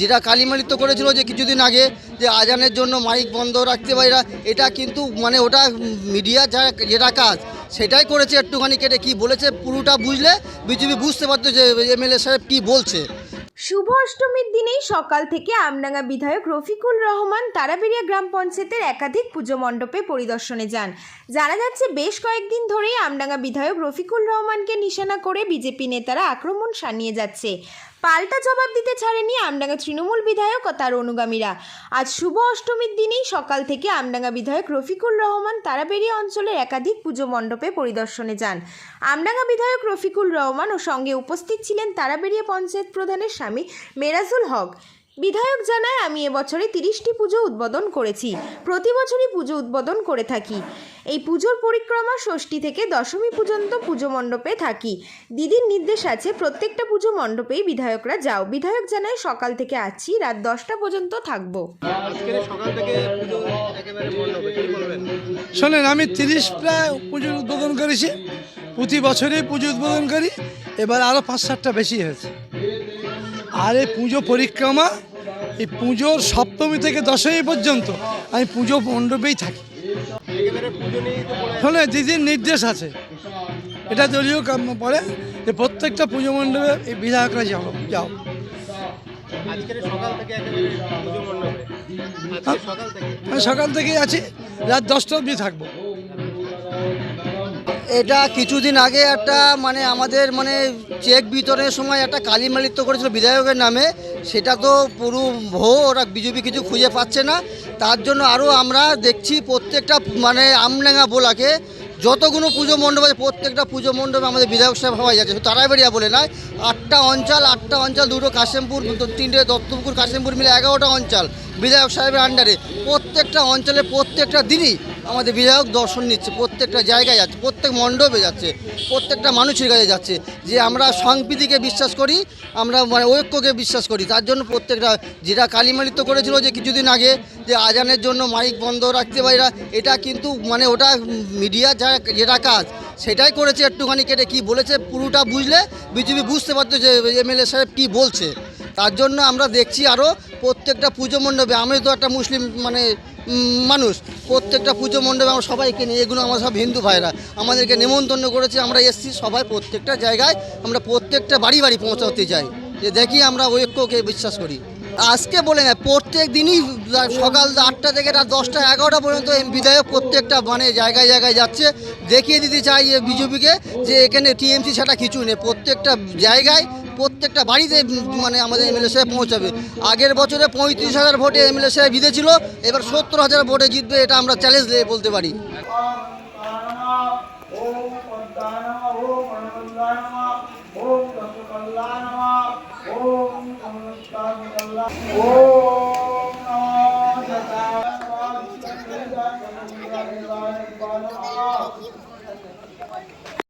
যেটা কালিমালিত করেছিল যে কিছুদিন আগে যে আজানের জন্য মাইক বন্ধ রাখতে পারি এটা কিন্তু মানে ওটা মিডিয়া যা যেটা কাজ, সেটাই করেছে একটুখানি কেটে। কি বলেছে পুরোটা বুঝলে বিজেপি বুঝতে পারতো যে এমএলএ সাহেব কি বলছে। শুভ অষ্টমীর দিনেই সকাল থেকে আমডাঙ্গা বিধায়ক রফিকুল রহমান তারাবেড়িয়া গ্রাম পঞ্চায়েতের একাধিক পুজো মণ্ডপে পরিদর্শনে যান। জানা যাচ্ছে বেশ কয়েকদিন ধরেই আমডাঙ্গা বিধায়ক রফিকুল রহমানকে নিশানা করে বিজেপি নেতারা আক্রমণ সানিয়ে যাচ্ছে। পাল্টা জবাব দিতে ছাড়েনি আমডাঙ্গা তৃণমূল বিধায়ক ও তার অনুগামীরা। আজ শুভ অষ্টমীর দিনেই সকাল থেকে আমডাঙ্গা বিধায়ক রফিকুল রহমান তারাবেড়িয়া অঞ্চলের একাধিক পুজো মণ্ডপে পরিদর্শনে যান। আমডাঙ্গা বিধায়ক রফিকুল রহমান ও সঙ্গে উপস্থিত ছিলেন তারাবেড়িয়া পঞ্চায়েত প্রধানের স্বামী মেরাজুল হক। বিধায়ক জানায়, আমি এবছরে তিরিশটি পুজো উদ্বোধন করেছি। প্রতি বছরই পুজো উদ্বোধন করে থাকি। এই পুজোর পরিক্রমা ষষ্ঠী থেকে দশমী পর্যন্ত পুজো মণ্ডপে থাকি। দিদির নির্দেশ আছে প্রত্যেকটা পুজো মণ্ডপেই বিধায়করা যাও। বিধায়ক জানায় সকাল থেকে আছি রাত দশটা পর্যন্ত থাকব। শোনেন আমি তিরিশ প্রায় পুজোর উদ্বোধন করেছি। প্রতি বছরই পুজো উদ্বোধন করি। এবার আরও পাঁচ সাতটা বেশি হয়েছে। আর এই পুজো পরিক্রমা এই পুজোর সপ্তমী থেকে দশমী পর্যন্ত আমি পুজো মণ্ডপেই থাকি। একেবারে যে দিদির নির্দেশ আছে এটা দলীয় কাম্য পড়ে যে প্রত্যেকটা পুজো মণ্ডপে এই বিধায়করা যাও যাও। আমি সকাল থেকেই আছি রাত দশটা অবধি থাকব। এটা কিছুদিন আগে একটা মানে আমাদের মানে চেক বিতরণের সময় একটা কালিমালিত্য করেছিল বিধায়কের নামে। সেটা তো পুরো ভো, ওরা বিজেপি কিছু খুঁজে পাচ্ছে না। তার জন্য আরও আমরা দেখছি প্রত্যেকটা মানে আমডাঙ্গা বোলাকে। যতগুলো পুজো মণ্ডপ আছে, প্রত্যেকটা পুজো মণ্ডপে আমাদের বিধায়ক সাহেব হওয়া যাচ্ছে। শুধু তারাইবাড়িয়া বলে নয়, আটটা অঞ্চল আটটা অঞ্চল, দুটো কাশিমপুর তিনটে দত্তপুকুর, কাশিমপুর মিলে এগারোটা অঞ্চল বিধায়ক সাহেবের আন্ডারে প্রত্যেকটা অঞ্চলে প্রত্যেকটা দিনই আমাদের বিধায়ক দর্শন নিচ্ছে, প্রত্যেকটা জায়গায় যাচ্ছে, প্রত্যেক মণ্ডপে যাচ্ছে, প্রত্যেকটা মানুষের কাছে যাচ্ছে, যে আমরা সংপ্রীতিকে বিশ্বাস করি, আমরা মানে ঐক্যকে বিশ্বাস করি, তার জন্য প্রত্যেকটা, যেটা কালিমালিত করেছিল যে কিছুদিন আগে, যে আজানের জন্য মাইক বন্ধ রাখতে পারি এটা কিন্তু মানে ওটা মিডিয়া যা, যেটা কাজ, সেটাই করেছে একটুখানি কেটে, কি বলেছে পুরোটা বুঝলে, বিজেপি বুঝতে পারতো যে এমএলএ সাহেব কি বলছে। তার জন্য আমরা দেখছি আরও প্রত্যেকটা পুজো মণ্ডপে, আমি তো একটা মুসলিম মানে মানুষ, প্রত্যেকটা পুজো মণ্ডপে আমরা সবাইকে নিয়ে, এগুলো আমার সব হিন্দু ভাইরা, আমাদেরকে নেমন্তন্ন করেছে, আমরা এসছি সবাই প্রত্যেকটা জায়গায়, আমরা প্রত্যেকটা বাড়ি বাড়ি পৌঁছাতে যাই যে দেখি আমরা ঐক্যকে বিশ্বাস করি। আজকে বলে না, প্রত্যেক দিনই সকাল আটটা থেকে রাত দশটা এগারোটা পর্যন্ত বিধায়ক প্রত্যেকটা মানে জায়গায় জায়গায় যাচ্ছে। দেখিয়ে দিতে চাই বিজেপিকে যে এখানে টিএমসি ছাড়া কিছু নেই। প্রত্যেকটা জায়গায়, প্রত্যেকটা বাড়িতে মানে আমাদের এমএলএ সাহেব পৌঁছাবে। আগের বছরে পঁয়ত্রিশ হাজার ভোটে এমএলএ সাহেব জিতেছিল, এবার সত্তর হাজার ভোটে জিতবে, এটা আমরা চ্যালেঞ্জ দিয়ে বলতে পারি। إله إلا أنت